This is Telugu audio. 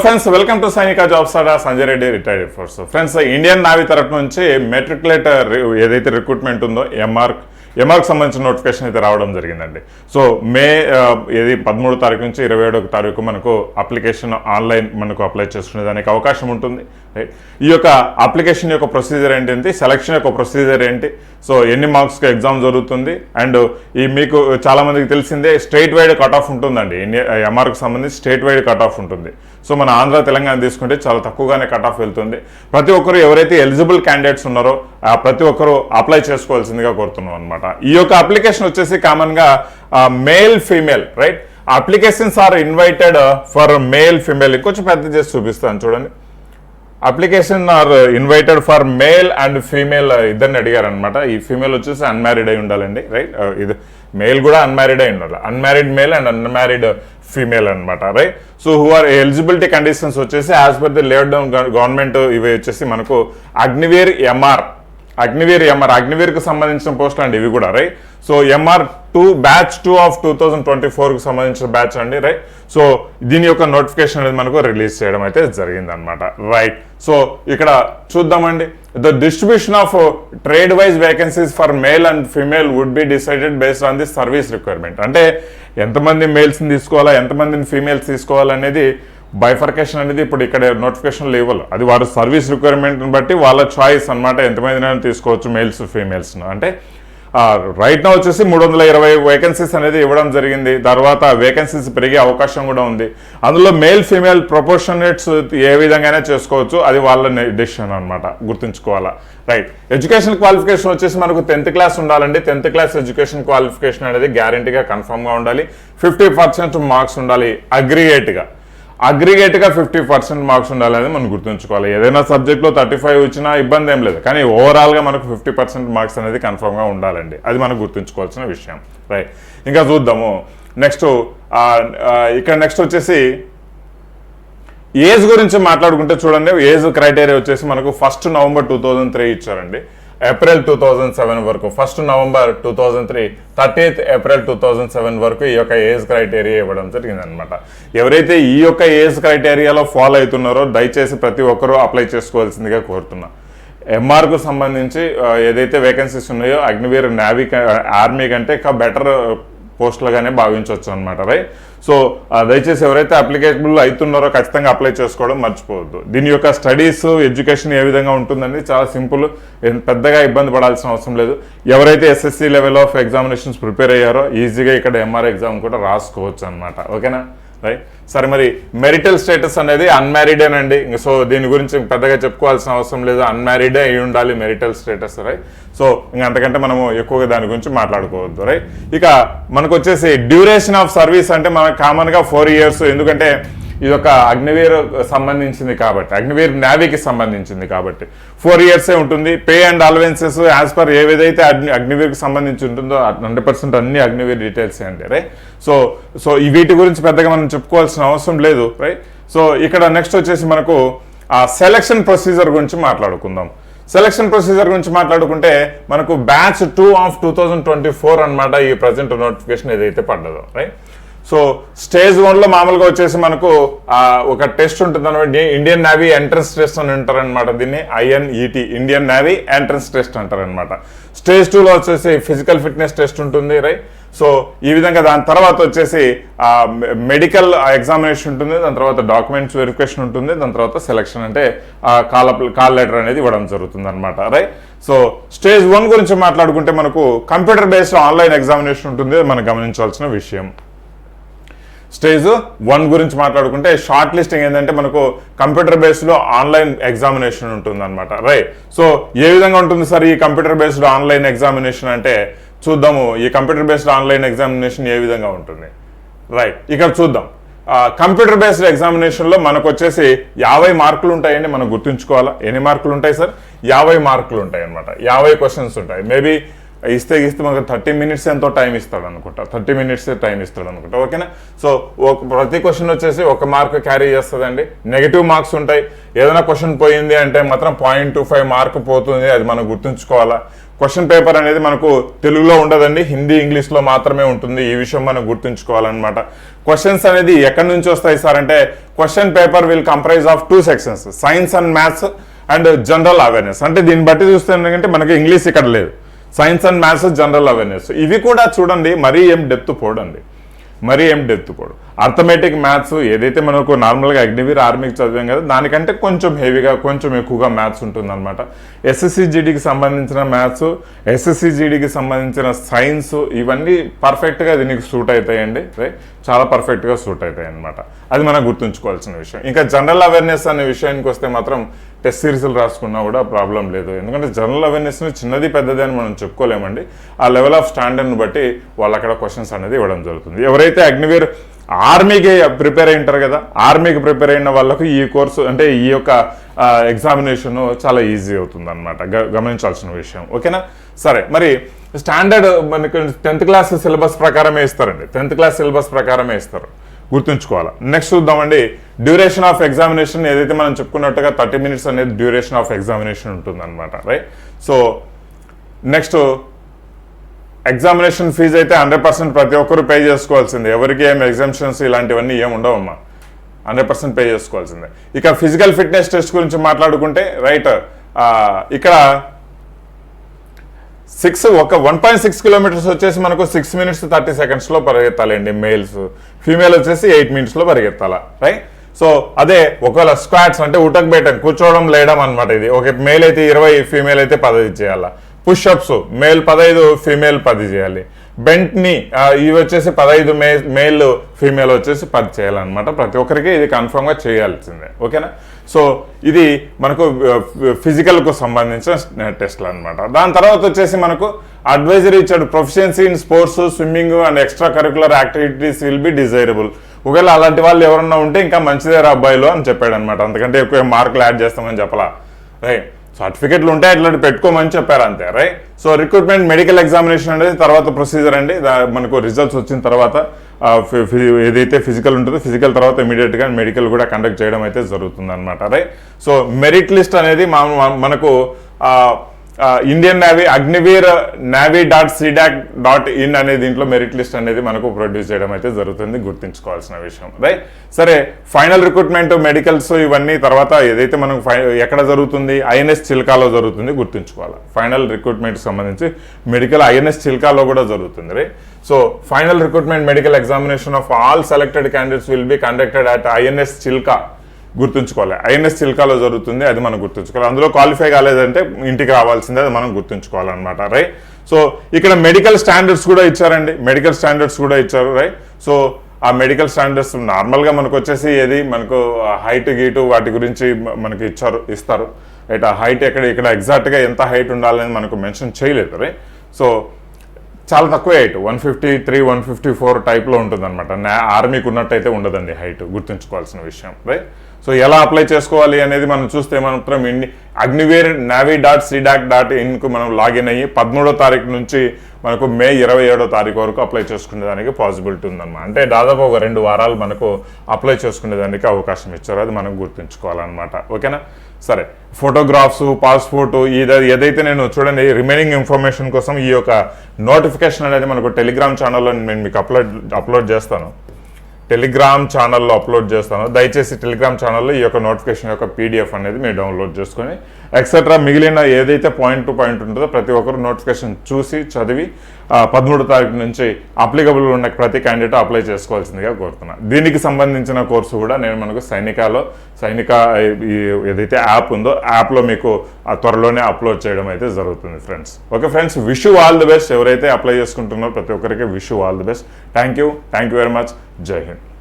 Friends welcome to Sainik jobs Adda Sanjay Reddy retired force friends Indian navy తరఫు నుంచి మెట్రికులేటర్ ఏదైతే రిక్రూట్మెంట్ ఉందో ఎంఆర్ ఎంఆర్కి సంబంధించిన నోటిఫికేషన్ అయితే రావడం జరిగిందండి. సో మే uh, ఏది పదమూడు తారీఖు నుంచి ఇరవై ఏడో తారీఖు మనకు అప్లికేషన్ ఆన్లైన్ మనకు అప్లై చేసుకునే దానికి అవకాశం ఉంటుంది. రైట్ ఈ యొక్క అప్లికేషన్ యొక్క ప్రొసీజర్ ఏంటి సెలక్షన్ యొక్క ప్రొసీజర్ ఏంటి? సో ఎన్ని మార్క్స్కి ఎగ్జామ్ జరుగుతుంది? అండ్ ఈ మీకు చాలామందికి తెలిసిందే స్టేట్ వైడ్ కట్ ఆఫ్ ఉంటుందండి ఎంఆర్కి సంబంధించి స్టేట్ వైడ్ కట్ ఆఫ్ ఉంటుంది. సో మన ఆంధ్ర తెలంగాణ తీసుకుంటే చాలా తక్కువగానే కట్ ఆఫ్ వెళ్తుంది. ప్రతి ఒక్కరు ఎవరైతే ఎలిజిబుల్ క్యాండిడేట్స్ ఉన్నారో ప్రతి ఒక్కరు అప్లై చేసుకోవాల్సిందిగా కోరుతున్నాం అనమాట ఈ యొక్క అప్లికేషన్ వచ్చేసి కామన్గా male female right applications are invited for male female ఇంకొంచెం పెద్ద చేసి చూపిస్తాను చూడండి. Application are invited for male and female ఇద్దరిని అడిగారనమాట ఈ ఫీమేల్ వచ్చేసి అన్మ్యారీడ్ అయి ఉండాలండి రైట్ uh, ఇది మేల్ కూడా అన్మ్యారీడ్ అయి ఉండాలి. Unmarried male and unmarried female అనమాట right so who are eligibility conditions వచ్చేసి as per the laid down government ఇవి వచ్చేసి మనకు అగ్నివేర్ ఎంఆర్ అగ్నివీర్ ఎంఆర్ అగ్నివీర్కి సంబంధించిన పోస్టులు అండి ఇవి కూడా right so MR two batch two of two thousand twenty ఫోర్కి సంబంధించిన బ్యాచ్ అండి రైట్ సో దీని యొక్క నోటిఫికేషన్ అనేది మనకు రిలీజ్ చేయడం అయితే జరిగింది అనమాట రైట్ సో ఇక్కడ చూద్దామండి. The distribution of trade wise vacancies for male and female would be decided based on the service requirement అంటే ఎంతమంది మేల్స్ని తీసుకోవాలా ఎంతమందిని ఫీమేల్స్ తీసుకోవాలనేది బైఫర్కేషన్ అనేది ఇప్పుడు ఇక్కడ నోటిఫికేషన్లు ఇవ్వాలి అది వారు సర్వీస్ రిక్వైర్మెంట్ని బట్టి వాళ్ళ చాయిస్ అనమాట ఎంతమందినైనా తీసుకోవచ్చు మేల్స్ ఫీమేల్స్ను అంటే రైట్ నా వచ్చేసి మూడు వందల ఇరవై వేకెన్సీస్ అనేది ఇవ్వడం జరిగింది. తర్వాత వేకెన్సీస్ పెరిగే అవకాశం కూడా ఉంది. అందులో మేల్ ఫీమేల్ ప్రొపోర్షనేట్స్ ఏ విధంగానే చేసుకోవచ్చు అది వాళ్ళ డెసిషన్ అనమాట గుర్తుంచుకోవాలా? రైట్ ఎడ్యుకేషన్ క్వాలిఫికేషన్ వచ్చేసి మనకు టెన్త్ క్లాస్ ఉండాలండి. టెన్త్ క్లాస్ ఎడ్యుకేషన్ క్వాలిఫికేషన్ అనేది గ్యారంటీగా కన్ఫర్మ్గా ఉండాలి. ఫిఫ్టీ పర్సెంట్ మార్క్స్ ఉండాలి. అగ్రిగేట్గా అగ్రిగేట్గా ఫిఫ్టీ పర్సెంట్ మార్క్స్ ఉండాలని మనం గుర్తుంచుకోవాలి. ఏదైనా సబ్జెక్ట్లో థర్టీ ఫైవ్ వచ్చినా ఇబ్బంది ఏం లేదు. కానీ ఓవరాల్గా మనకు ఫిఫ్టీ పర్సెంట్ మార్క్స్ అనేది కన్ఫర్మ్గా ఉండాలండి. అది మనం గుర్తుంచుకోవాల్సిన విషయం. రైట్ ఇంకా చూద్దాము. నెక్స్ట్ ఇక్కడ నెక్స్ట్ వచ్చేసి ఏజ్ గురించి మాట్లాడుకుంటే చూడండి. ఏజ్ క్రైటీరియా వచ్చేసి మనకు first November two thousand three ఇచ్చారండి. ఏప్రిల్ టూ థౌజండ్ సెవెన్ వరకు first November two thousand three thirtieth April two thousand seven వరకు ఈ యొక్క ఏజ్ క్రైటీరియా ఇవ్వడం జరిగిందనమాట ఎవరైతే ఈ యొక్క ఏజ్ క్రైటీరియాలో ఫాలో అవుతున్నారో దయచేసి ప్రతి ఒక్కరూ అప్లై చేసుకోవాల్సిందిగా కోరుతున్నా. ఎంఆర్కు సంబంధించి ఏదైతే వేకెన్సీస్ ఉన్నాయో అగ్నివీర్ నావీ ఆర్మీ కంటే ఇంకా బెటర్ పోస్టులుగానే భావించవచ్చు అనమాట రైట్ సో దయచేసి ఎవరైతే అప్లికేబుల్ అవుతున్నారో ఖచ్చితంగా అప్లై చేసుకోవడం మర్చిపోవద్దు. దీని యొక్క స్టడీస్ ఎడ్యుకేషన్ ఏ విధంగా ఉంటుందండి? చాలా సింపుల్. పెద్దగా ఇబ్బంది పడాల్సిన అవసరం లేదు. ఎవరైతే SSC level of examinations prepare అయ్యారో ఈజీగా ఇక్కడ ఎంఆర్ ఎగ్జామ్ కూడా రాసుకోవచ్చు అనమాట ఓకేనా? రైట్ సరే మరి మెరిటల్ స్టేటస్ అనేది అన్మ్యారీడేనండి ఇంక సో దీని గురించి పెద్దగా చెప్పుకోవాల్సిన అవసరం లేదు. అన్మ్యారీడే అయి ఉండాలి మెరిటల్ స్టేటస్ రైట్ సో ఇంక అంతకంటే మనము ఎక్కువగా దాని గురించి మాట్లాడుకోవద్దు రైట్ ఇక మనకు వచ్చేసి డ్యూరేషన్ ఆఫ్ సర్వీస్ అంటే మనకు కామన్గా ఫోర్ ఇయర్స్ ఎందుకంటే ఇది ఒక అగ్నివీర్ సంబంధించింది కాబట్టి అగ్నివీర్ నావీకి సంబంధించింది కాబట్టి. ఫోర్ ఇయర్సే ఉంటుంది. Pay and allowances as per ఏదైతే అగ్ని అగ్నివీర్కి సంబంధించి ఉంటుందో హండ్రెడ్ పర్సెంట్ అన్ని అగ్నివీర్ డీటెయిల్స్ అండి రైట్ సో సో ఈ వీటి గురించి పెద్దగా మనం చెప్పుకోవాల్సిన అవసరం లేదు రైట్ సో ఇక్కడ నెక్స్ట్ వచ్చేసి మనకు ఆ సెలక్షన్ ప్రొసీజర్ గురించి మాట్లాడుకుందాం. సెలక్షన్ ప్రొసీజర్ గురించి మాట్లాడుకుంటే మనకు batch two of two thousand twenty four అనమాట ఈ ప్రజెంట్ నోటిఫికేషన్ ఏదైతే పడ్డదో రైట్ సో స్టేజ్ వన్లో మామూలుగా వచ్చేసి మనకు ఒక టెస్ట్ ఉంటుంది అనమాట. ఇండియన్ నేవీ ఎంట్రన్స్ టెస్ట్ అని అంటారనమాట దీన్ని. INET Indian navy entrance test అంటారనమాట. స్టేజ్ టూలో వచ్చేసి ఫిజికల్ ఫిట్నెస్ టెస్ట్ ఉంటుంది రైట్? సో ఈ విధంగా దాని తర్వాత వచ్చేసి మెడికల్ ఎగ్జామినేషన్ ఉంటుంది దాని తర్వాత డాక్యుమెంట్స్ వెరిఫికేషన్ ఉంటుంది దాని తర్వాత సెలక్షన్ అంటే కాల్ కాల్ లెటర్ అనేది ఇవ్వడం జరుగుతుంది అనమాట రైట్? సో స్టేజ్ వన్ గురించి మాట్లాడుకుంటే మనకు కంప్యూటర్ బేస్డ్ ఆన్లైన్ ఎగ్జామినేషన్ ఉంటుంది మనం గమనించాల్సిన విషయం. స్టేజ్ వన్ గురించి మాట్లాడుకుంటే షార్ట్ లిస్టింగ్ ఏంటంటే మనకు కంప్యూటర్ బేస్డ్లో ఆన్లైన్ ఎగ్జామినేషన్ ఉంటుంది అనమాట రైట్ సో ఏ విధంగా ఉంటుంది సార్ ఈ కంప్యూటర్ బేస్డ్ ఆన్లైన్ ఎగ్జామినేషన్ అంటే? చూద్దాము. ఈ కంప్యూటర్ బేస్డ్ ఆన్లైన్ ఎగ్జామినేషన్ ఏ విధంగా ఉంటుంది? రైట్ ఇక్కడ చూద్దాం. కంప్యూటర్ బేస్డ్ ఎగ్జామినేషన్లో మనకు వచ్చేసి యాభై మార్కులు ఉంటాయండి. మనం గుర్తుంచుకోవాలా? ఎన్ని మార్కులు ఉంటాయి సార్? యాభై మార్కులు ఉంటాయి అనమాట యాభై క్వశ్చన్స్ ఉంటాయి. మేబీ ఇస్తే ఇస్తే మనకు థర్టీ మినిట్స్ ఎంతో టైం ఇస్తాడు అనుకుంటా థర్టీ మినిట్స్ టైం ఇస్తాడు అనుకుంటా ఓకేనా? సో ఒక ప్రతి క్వశ్చన్ వచ్చేసి ఒక మార్క్ క్యారీ చేస్తుందండి. నెగిటివ్ మార్క్స్ ఉంటాయి. ఏదైనా క్వశ్చన్ పోయింది అంటే మాత్రం పాయింట్ టూ ఫైవ్ మార్క్ పోతుంది. అది మనం గుర్తుంచుకోవాలా? క్వశ్చన్ పేపర్ అనేది మనకు తెలుగులో ఉండదండి. హిందీ ఇంగ్లీష్లో మాత్రమే ఉంటుంది. ఈ విషయం మనం గుర్తుంచుకోవాలన్నమాట. క్వశ్చన్స్ అనేది ఎక్కడి నుంచి వస్తాయి సార్ అంటే question paper will comprise of two sections science and maths and general awareness అంటే దీన్ని బట్టి చూస్తే ఏంటంటే మనకి ఇంగ్లీష్ ఇక్కడ లేదు. Science and maths general awareness ఇవి కూడా చూడండి మరీ ఏం డెప్త్ పోడండి. మరీ ఏం డెప్త్ పోడు. అర్థమెటిక్ మ్యాథ్స్ ఏదైతే మనకు నార్మల్గా అగ్నివీర్ ఆర్మీకి చదివాం కదా దానికంటే కొంచెం హెవీగా కొంచెం ఎక్కువగా మ్యాథ్స్ ఉంటుందన్నమాట. ఎస్ఎస్సిజిడికి సంబంధించిన మ్యాథ్స్ ఎస్ఎస్సిజిడికి సంబంధించిన సైన్స్ ఇవన్నీ పర్ఫెక్ట్గా దీనికి సూట్ అవుతాయండి రైట్ చాలా పర్ఫెక్ట్గా సూట్ అవుతాయి అనమాట అది మనం గుర్తుంచుకోవాల్సిన విషయం. ఇంకా జనరల్ అవేర్నెస్ అనే విషయానికి వస్తే మాత్రం టెస్ట్ సిరీస్లు రాసుకున్నా కూడా ప్రాబ్లం లేదు. ఎందుకంటే జనరల్ అవేర్నెస్ని చిన్నది పెద్దది అని మనం చెప్పుకోలేమండి. ఆ లెవెల్ ఆఫ్ స్టాండర్డ్ని బట్టి వాళ్ళు అక్కడ క్వశ్చన్స్ అనేది ఇవ్వడం జరుగుతుంది. ఎవరైతే అగ్నివీర్ ఆర్మీకి ప్రిపేర్ అయి ఉంటారు కదా ఆర్మీకి ప్రిపేర్ అయిన వాళ్ళకు ఈ కోర్సు అంటే ఈ యొక్క ఎగ్జామినేషన్ చాలా ఈజీ అవుతుంది అనమాట గమనించాల్సిన విషయం. ఓకేనా? సరే మరి స్టాండర్డ్ మనకి టెన్త్ క్లాస్ సిలబస్ ప్రకారమే ఇస్తారండి. టెన్త్ క్లాస్ సిలబస్ ప్రకారమే ఇస్తారు. గుర్తుంచుకోవాలి? నెక్స్ట్ చూద్దామండి. డ్యూరేషన్ ఆఫ్ ఎగ్జామినేషన్ ఏదైతే మనం చెప్పుకున్నట్టుగా థర్టీ మినిట్స్ అనేది డ్యూరేషన్ ఆఫ్ ఎగ్జామినేషన్ ఉంటుంది అనమాట right so next examination fee అయితే హండ్రెడ్ పర్సెంట్ ప్రతి ఒక్కరు పే చేసుకోవాల్సిందే. ఎవరికి ఏం ఎగ్జామ్షన్స్ ఇలాంటివన్నీ ఏమి ఉండవమ్మా. హండ్రెడ్ పర్సెంట్ పే చేసుకోవాల్సిందే. ఇక ఫిజికల్ ఫిట్నెస్ టెస్ట్ గురించి మాట్లాడుకుంటే రైట్ ఇక్కడ సిక్స్ ఒక వన్ పాయింట్ సిక్స్ కిలోమీటర్స్ వచ్చేసి మనకు సిక్స్ మినిట్స్ థర్టీ సెకండ్స్లో పరిగెత్తాలండి మేల్స్ ఫీమేల్ వచ్చేసి ఎయిట్ మినిట్స్లో పరిగెత్తాలా రైట్ సో అదే ఒకవేళ స్క్వాట్స్ అంటే ఉటక్ బేటం కూర్చోవడం లేయడం అనమాట ఇది. ఒక మేల్ అయితే ఇరవై ఫీమేల్ అయితే పదవి చేయాలా పుషప్స్ మేల్ పదహైదు ఫీమేల్ పది చేయాలి. బెంట్ని ఇవి వచ్చేసి పదహైదు మే మేల్ ఫీమేల్ వచ్చేసి పది చేయాలన్నమాట ప్రతి ఒక్కరికి. ఇది కన్ఫర్మ్గా చేయాల్సిందే. ఓకేనా? సో ఇది మనకు ఫిజికల్కు సంబంధించిన టెస్ట్లు అనమాట దాని తర్వాత వచ్చేసి మనకు అడ్వైజరీ ఇచ్చాడు. Proficiency in sports swimming and extra curricular activities will be desirable ఒకవేళ అలాంటి వాళ్ళు ఎవరన్నా ఉంటే ఇంకా మంచిదే రా అబ్బాయిలు అని చెప్పాడు అనమాట అందుకంటే ఎక్కువ మార్కులు యాడ్ చేస్తామని చెప్పలా. రైట్ సర్టిఫికెట్లు ఉంటే అట్లాంటి పెట్టుకోమని చెప్పారు అంతే right so recruitment medical examination అనేది తర్వాత ప్రొసీజర్ అండి. మనకు రిజల్ట్స్ వచ్చిన తర్వాత ఏదైతే ఫిజికల్ ఉంటుందో ఫిజికల్ తర్వాత ఇమీడియట్గా మెడికల్ కూడా కండక్ట్ చేయడం అయితే జరుగుతుంది అనమాట రైట్ సో మెరిట్ లిస్ట్ అనేది మా మనకు Indian navy Agniveer navy dot CDAC dot in అనే దీంట్లో మెరిట్ లిస్ట్ అనేది మనకు ప్రొడ్యూస్ చేయడం అయితే జరుగుతుంది గుర్తుంచుకోవాల్సిన విషయం రైట్ సరే ఫైనల్ రిక్రూట్మెంట్ మెడికల్స్ ఇవన్నీ తర్వాత ఏదైతే మనం ఎక్కడ జరుగుతుంది ఐఎన్ఎస్ చిల్కాలో జరుగుతుంది గుర్తుంచుకోవాలి? ఫైనల్ రిక్రూట్మెంట్ సంబంధించి మెడికల్ ఐఎన్ఎస్ చిల్కాలో కూడా జరుగుతుంది right so final recruitment medical examination of all selected candidates will be conducted at INS Chilka. గుర్తుంచుకోవాలి. ఐఎన్ఎస్ చిల్కాలో జరుగుతుంది అది మనం గుర్తుంచుకోవాలి. అందులో క్వాలిఫై కాలేదంటే ఇంటికి రావాల్సిందే అది మనం గుర్తుంచుకోవాలన్నమాట రైట్ సో ఇక్కడ మెడికల్ స్టాండర్డ్స్ కూడా ఇచ్చారండి. మెడికల్ స్టాండర్డ్స్ కూడా ఇచ్చారు రైట్ సో ఆ మెడికల్ స్టాండర్డ్స్ నార్మల్గా మనకు వచ్చేసి ఏది? మనకు హైట్ గీటు వాటి గురించి మనకి ఇచ్చారు ఇస్తారు. రైట్ ఆ హైట్ ఎక్కడ ఇక్కడ ఎగ్జాక్ట్గా ఎంత హైట్ ఉండాలని మనకు మెన్షన్ చేయలేదు రైట్ సో చాలా తక్కువ height one fifty three one fifty four టైప్లో ఉంటుంది అనమాట ఆర్మీకి ఉన్నట్టయితే ఉండదండి హైట్ గుర్తుంచుకోవాల్సిన విషయం రైట్ సో ఎలా అప్లై చేసుకోవాలి అనేది మనం చూస్తే మాత్రం ఇండి Agniveer navy dot CDAC dot ఇన్కు మనం లాగిన్ అయ్యి పదమూడో తారీఖు నుంచి మనకు మే ఇరవై ఏడో తారీఖు వరకు అప్లై చేసుకునేదానికి పాసిబిలిటీ ఉందన్నమాట. అంటే దాదాపు ఒక రెండు వారాలు మనకు అప్లై చేసుకునే దానికి అవకాశం ఇచ్చారు. అది మనం గుర్తుంచుకోవాలన్నమాట. ఓకేనా? సరే. ఫోటోగ్రాఫ్స్ పాస్పోర్ట్ ఇది ఏదైతే నేను చూడండి రిమైనింగ్ ఇన్ఫర్మేషన్ కోసం ఈ యొక్క నోటిఫికేషన్ అనేది మనకు టెలిగ్రామ్ ఛానల్లో నేను మీకు అప్లోడ్ అప్లోడ్ చేస్తాను. టెలిగ్రామ్ ఛానల్లో అప్లోడ్ చేస్తాను. దయచేసి టెలిగ్రామ్ ఛానల్లో ఈ యొక్క నోటిఫికేషన్ యొక్క పీడిఎఫ్ అనేది మీరు డౌన్లోడ్ చేసుకొని ఎక్సెట్రా మిగిలిన ఏదైతే పాయింట్ టు పాయింట్ ఉంటుందో ప్రతి ఒక్కరు నోటిఫికేషన్ చూసి చదివి పదమూడో తారీఖు నుంచి అప్లికబుల్ ఉన్న ప్రతి క్యాండిడేట్ అప్లై చేసుకోవాల్సిందిగా కోరుతున్నాను దీనికి సంబంధించిన కోర్సు కూడా నేను మనకు సైనికాలో సైనిక ఈ ఏదైతే యాప్ ఉందో యాప్లో మీకు ఆ త్వరలోనే అప్లోడ్ చేయడం అయితే జరుగుతుంది friends okay friends wish all the best ఎవరైతే అప్లై చేసుకుంటున్నారో ప్రతి ఒక్కరికి wish all the best thank you thank you very much Jai Hind